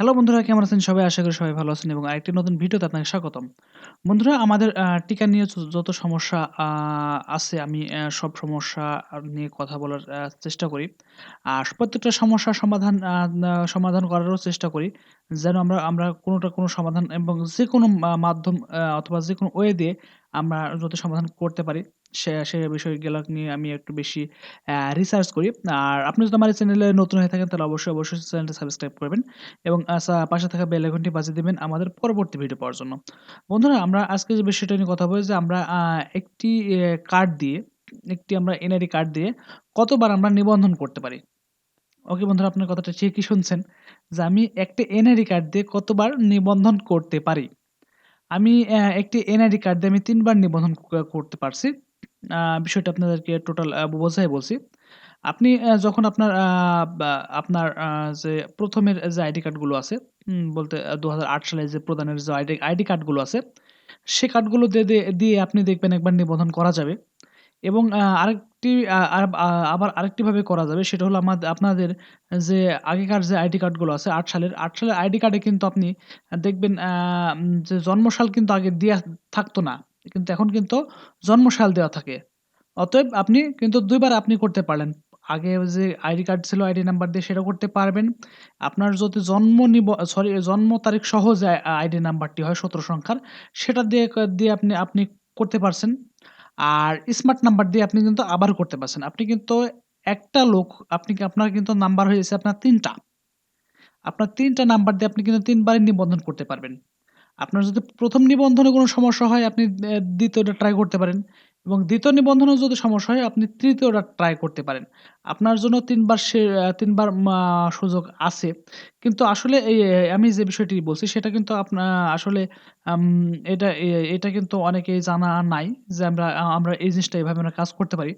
Hello বন্ধুরা, কেমন আছেন? সবাই আশা করি সবাই ভালো আছেন এবং আরেকটি নতুন ভিডিওতে আপনাকে স্বাগতম। বন্ধুরা, আমাদের টিকা নিয়ে যত সমস্যা আছে, আমি সব সমস্যা নিয়ে কথা বলার চেষ্টা করি। আর প্রত্যেকটা সমস্যার সমাধান সমাধান করারও চেষ্টা করি। যেন আমরা আমরা কোনোটা কোনো সমাধান এবং যে কোনো মাধ্যম অথবা যে কোনো ওয়ে দিয়ে আমরা যত সমাধান করতে পারি। সে সে বিষয়গুলো নিয়ে আমি একটু বেশি রিসার্চ করি। আর আপনি যদি আমার চ্যানেলে নতুন হয়ে থাকেন, তাহলে অবশ্যই অবশ্যই চ্যানেলটা সাবস্ক্রাইব করবেন এবং পাশে থাকা বেল আইকনটি বাজিয়ে দিবেন আমাদের পরবর্তী ভিডিও পাওয়ার জন্য। বন্ধুরা, আমরা আজকে যে বিষয়টা নিয়ে কথা বলি যে আমরা একটি কার্ড দিয়ে, একটি আমরা এনআইডি কার্ড দিয়ে কতবার আমরা নিবন্ধন করতে পারি। ওকে বন্ধুরা, আপনার কথাটা ঠিকই শুনছেন? যে আমি একটি এনআইডি কার্ড দিয়ে কতবার নিবন্ধন করতে পারি? আমি একটি এনআইডি কার্ড দিয়ে আমি তিনবার নিবন্ধন করতে পারছি। বিষয়টা আপনাদেরকে টোটাল বোঝাই বলছি। আপনি যখন আপনার আপনার যে প্রথমের যে আইডি কার্ডগুলো আছে বলতে দু সালে যে প্রদানের যে আইডি আইডি কার্ডগুলো আছে, সে কার্ডগুলো দিয়ে দিয়ে দিয়ে আপনি দেখবেন একবার নিবন্ধন করা যাবে। এবং আরেকটি আবার আরেকটিভাবে করা যাবে, সেটা হলো আমাদের আপনাদের যে আগেকার যে আইডি কার্ডগুলো আছে, আট সালের আট সালের আইডি কার্ডে কিন্তু আপনি দেখবেন যে জন্মসাল কিন্তু আগে দেওয়া থাকতো না। কিন্তু এখন কিন্তু জন্মসাল দেওয়া থাকে। অতএব আপনি কিন্তু দুইবার আপনি করতে পারলেন। আগে যে আইডি কার্ড ছিল আইডি নাম্বার দিয়ে সেটা করতে পারবেন। আপনার যদি জন্ম নিব, সরি, জন্ম তারিখ সহ যে আইডি নাম্বারটি হয় সতেরো সংখ্যার, সেটা দিয়ে দিয়ে আপনি আপনি করতে পারছেন। আর স্মার্ট নাম্বার দিয়ে আপনি কিন্তু আবার করতে পারছেন। আপনি কিন্তু একটা লোক, আপনি আপনার কিন্তু নাম্বার হয়েছে আপনার তিনটা। আপনার তিনটা নাম্বার দিয়ে আপনি কিন্তু তিনবারই নিবন্ধন করতে পারবেন। আপনার যদি প্রথম নিবন্ধনে কোনো সমস্যা হয় আপনি দ্বিতীয়টা ট্রাই করতে পারেন এবং দ্বিতীয় নিবন্ধনেও যদি সমস্যা হয় আপনি তৃতীয়টা ট্রাই করতে পারেন। আপনার জন্য তিনবার সে আ ৩ বার মা সুযোগ আছে। কিন্তু আসলে এই আমি যে বিষয়টি বলছি সেটা কিন্তু আপনা আসলে এটা এটা কিন্তু অনেকেই জানা নাই যে আমরা আমরা এই জিনিসটা এভাবে আমরা কাজ করতে পারি।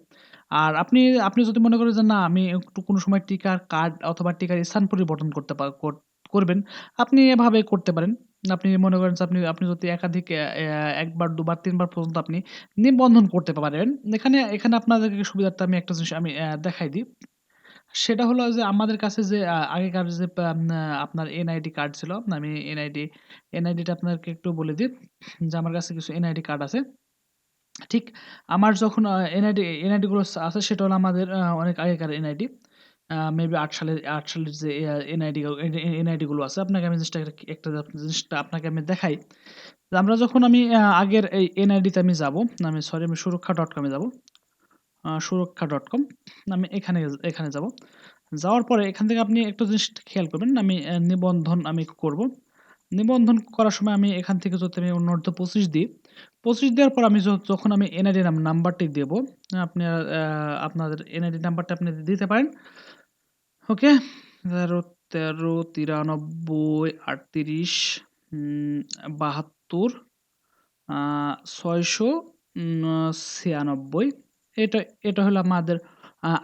আর আপনি আপনি যদি মনে করেন যে না আমি একটু কোনো সময় টিকার কার্ড অথবা টিকার স্থান পরিবর্তন করতে পা কর করবেন, আপনি এভাবে করতে পারেন। আপনি মনে করেন যে আপনি আপনি যদি একাধিক অ্যা অ্যা ১ বার, ২ বার, ৩ বার পর্যন্ত আপনি নিবন্ধন করতে পারেন। এখানে এখানে আপনাদেরকে সুবিধার্থে আমি একটা জিনিস আমি দেখাই দিই। সেটা হলো যে আমাদের কাছে যে আগেকার যে আপনার এনআইডি কার্ড ছিল। আমি এনআইডি এনআইডিটা আপনাদেরকে একটু বলে দিই যে আমার কাছে কিছু এনআইডি কার্ড আছে। ঠিক আমার যখন এনআইডি এনআইডি গুলো আছে সেটা হলো আমাদের অনেক আগেকার এনআইডি। আ মেবি ৮ সালের ৮ সালের যে এ এনআইডি এনআইডি গুলো আছে আপনাকে আমি জিনিসটা একটা জিনিসটা আপনাকে আমি দেখাই। আমরা যখন আমি আগের এই এনআইডিতে আমি যাব, আমি সরি আমি সুরক্ষা সুরক্ষা.com এ যাব। আ সুরক্ষা.com আমি এখানে এখানে যাব। যাওয়ার পরে এখান থেকে আপনি একটা জিনিস খেয়াল করবেন আমি নিবন্ধন আমি করব। নিবন্ধন করার সময় আমি এখান থেকে যদি আমি অনূর্ধ্ব ২৫ দিই, ২৫ দেওয়ার পর আমি যখন আমি এনআইডি নাম নাম্বারটি দেবো, আপনার অ্যা আপনাদের এনআইডি নাম্বারটা আপনি দিতে পারেন। ওকে, তেরো তেরো, তিরানব্বই, আটত্রিশ বাহাত্তর ছয়শো ছিয়ানব্বই এটা এটা হলো আমাদের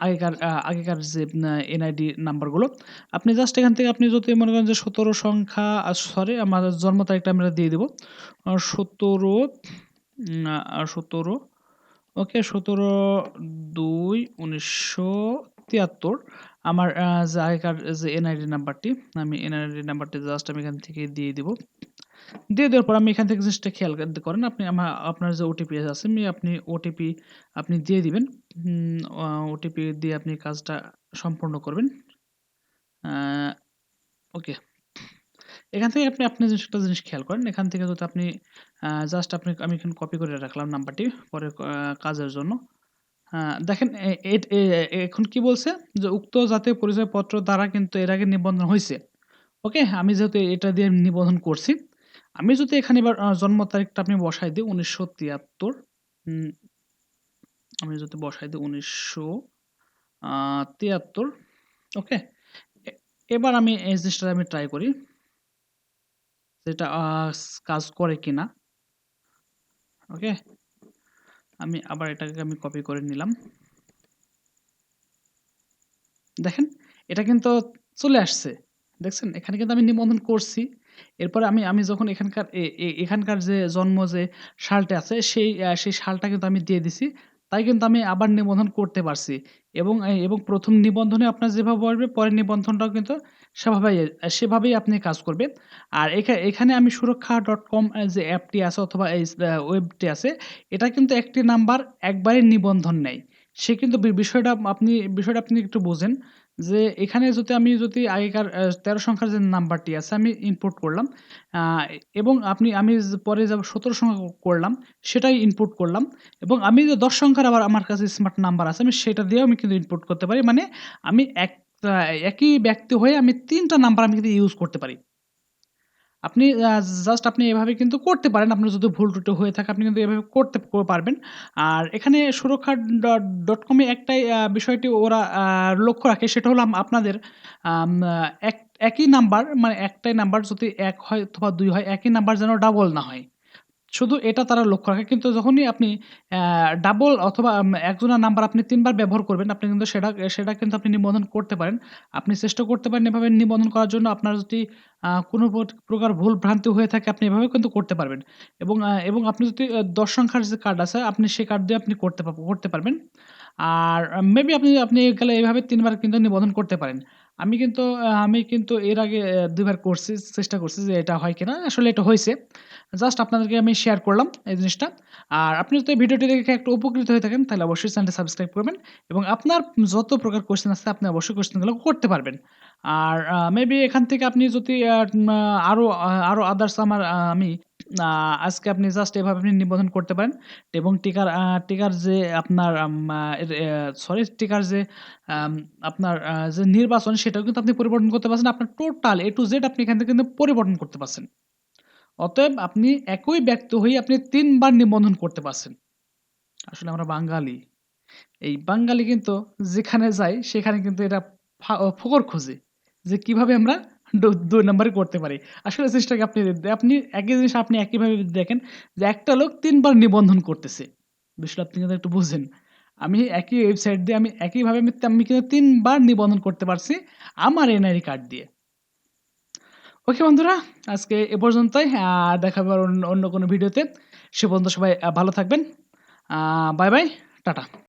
আগেকার আগেকার যে এনআইডি নাম্বারগুলো। আপনি জাস্ট এখান থেকে আপনি যদি মনে করেন যে ১৭ সংখ্যা সরি আমাদের জন্ম তারিখটা আমরা দিয়ে দিব। আ ১৭ উম, আ ১৭ ওকে ১৭/২/১৯৭৩ আমার যে আগেকার যে এনআইডি নাম্বারটি, আমি এনআইডি নাম্বারটি জাস্ট আমি এখান থেকে দিয়ে দিব। দিয়ে দেওয়ার পর আমি এখান থেকে জিনিসটা খেয়াল করেন আপনি আমা আপনার যে ওটিপি আছে আমি আপনি ওটিপি আপনি দিয়ে দিবেন। ওটিপি দিয়ে আপনি কাজটা সম্পূর্ণ করবেন। ওকে। এখান থেকে আপনি আপনি জিনিস একটা জিনিস খেয়াল করেন। এখান থেকে যদি আপনি জাস্ট আপনি আমি এখানে কপি করে রাখলাম নাম্বারটি পরে কাজের জন্য। আ দেখেন এখন কি বলছে যে উক্ত জাতীয় পরিচয়পত্র দ্বারা কিন্তু এর আগে নিবন্ধন হইছে। ওকে? আমি যেহেতু এটা দিয়ে নিবন্ধন করছি। আমি যদি এখানে এবার জন্ম তারিখটা আপনি বসায় দিই ১৯৭৩ উম, আমি যদি বসায় দিই ১৯৭৩ ওকে? এ, এবার আমি এই জিনিসটা আমি ট্রাই করি। যেটা কাজ করে কিনা। ওকে? আমি আবার এটাকে আমি কপি করে নিলাম। দেখেন, এটা কিন্তু চলে আসছে। দেখছেন? এখানে কিন্তু আমি নিবন্ধন করছি। এরপরে আমি আমি যখন এখানকার এখানকার যে জন্ম যে সালটা আছে, সেই সেই সালটা কিন্তু আমি দিয়ে দিছি। তাই কিন্তু আমি আবার নিবন্ধন করতে পারছি। এবং এবং প্রথম নিবন্ধনে আপনার যেভাবে আসবে পরের নিবন্ধনটাও কিন্তু সেভাবেই সেভাবেই আপনি কাজ করবেন। আর এখা এখানে আমি সুরক্ষা ডট কম যে অ্যাপটি আছে অথবা এই ওয়েবটি আছে, এটা কিন্তু একটি নাম্বার একবারে নিবন্ধন নেয়। সে কিন্তু বিষয়টা আপনি বিষয়টা আপনি একটু বোঝেন। যে এখানে যদি আমি যদি আগেকার তেরো ১৩ সংখ্যার যে নাম্বারটি আছে আমি ইনপুট করলাম। এবং আপনি আমি পরে যাব ১৭ সংখ্যা করলাম, সেটাই ইনপুট করলাম এবং আমি যে ১০ সংখ্যার আবার আমার কাছে স্মার্ট নাম্বার আছে, আমি সেটা দিয়েও আমি কিন্তু ইনপুট করতে পারি। মানে আমি এক একই ব্যক্তি হয়ে আমি ৩ টা নাম্বার আমি কিন্তু ইউজ করতে পারি। আপনি জাস্ট আপনি এভাবে কিন্তু করতে পারেন। আপনার যদি ভুল টুটো হয়ে থাকে আপনি কিন্তু এভাবে করতে পারবেন। আর এখানে সুরক্ষা ডট কমে একটাই বিষয়টি ওরা লক্ষ্য রাখে সেটা হলো আপনাদের এক একই নাম্বার মানে একটাই নাম্বার যদি এক হয় অথবা দুই হয়, একই নাম্বার যেন ডাবল না হয়। শুধু এটা তারা লক্ষ্য রাখে। কিন্তু যখনই আপনি ডাবল অথবা একজনের নাম্বার আপনি ৩ বার ব্যবহার করবেন, আপনি কিন্তু সেটা সেটা কিন্তু আপনি নিবন্ধন করতে পারেন। আপনি চেষ্টা করতে পারেন এভাবে নিবন্ধন করার জন্য। আপনার যদি কোনো প্রকার ভুল ভ্রান্তি হয়ে থাকে আপনি এভাবেও কিন্তু করতে পারবেন। এবং এবং আপনি যদি ১০ সংখ্যার যে কার্ড আছে আপনি সেই কার্ড দিয়ে আপনি করতে করতে পারবেন। আর মেবি আপনি আপনি গেলে এভাবে ৩ বার কিন্তু নিবন্ধন করতে পারেন। আমি কিন্তু আমি কিন্তু এর আগে অ্যা ২ বার করছি, চেষ্টা করছি যে এটা হয় কিনা। আসলে এটা হইছে। জাস্ট আপনাদেরকে আমি শেয়ার করলাম এই জিনিসটা। আর আপনি যদি ভিডিওটি দেখে একটু উপকৃত হয়ে থাকেন তাহলে অবশ্যই চ্যানেলটি সাবস্ক্রাইব করবেন এবং আপনার যত প্রকার কোয়েশ্চেন আছে আপনি অবশ্যই কোয়েশ্চেনগুলো করতে পারবেন। আর মেবি এখান থেকে আপনি যদি আ মা আরও আ আরও আদার্স আমার আমি আজকে আপনি জাস্ট এভাবে আপনি নিবন্ধন করতে পারেন এবং টিকার টিকার যে আপনার সরি টিকার যে আপনার যে নির্বাচন সেটাও কিন্তু আপনি পরিবর্তন করতে পারছেন। আপনার টোটাল A to Z আপনি এখান থেকে কিন্তু পরিবর্তন করতে পারছেন। অতএব আপনি একই ব্যক্তি হয়ে আপনি ৩ বার নিবন্ধন করতে পারছেন। আসলে আমরা বাঙালি। এই বাঙালি কিন্তু যেখানে যাই সেখানে কিন্তু এটা ফা ফকর খোঁজে। যে কীভাবে আমরা ডু ২ নাম্বারি করতে পারি। আসলে জিনিসটাকে আপনি আপনি একই জিনিস আপনি একইভাবে দেখেন যে একটা লোক তিনবার নিবন্ধন করতেছে। বিষয়টা আপনি কিন্তু একটু বুঝেন। আমি একই ওয়েবসাইট দিয়ে আমি একইভাবে আমি আমি কিন্তু তিনবার নিবন্ধন করতে পারছি আমার এনআইডি কার্ড দিয়ে। ওকে বন্ধুরা, আজকে এ পর্যন্তই। দেখা হবে অন্য কোনো ভিডিওতে। সে পর্যন্ত সবাই ভালো থাকবেন। Bye, bye. টাটা।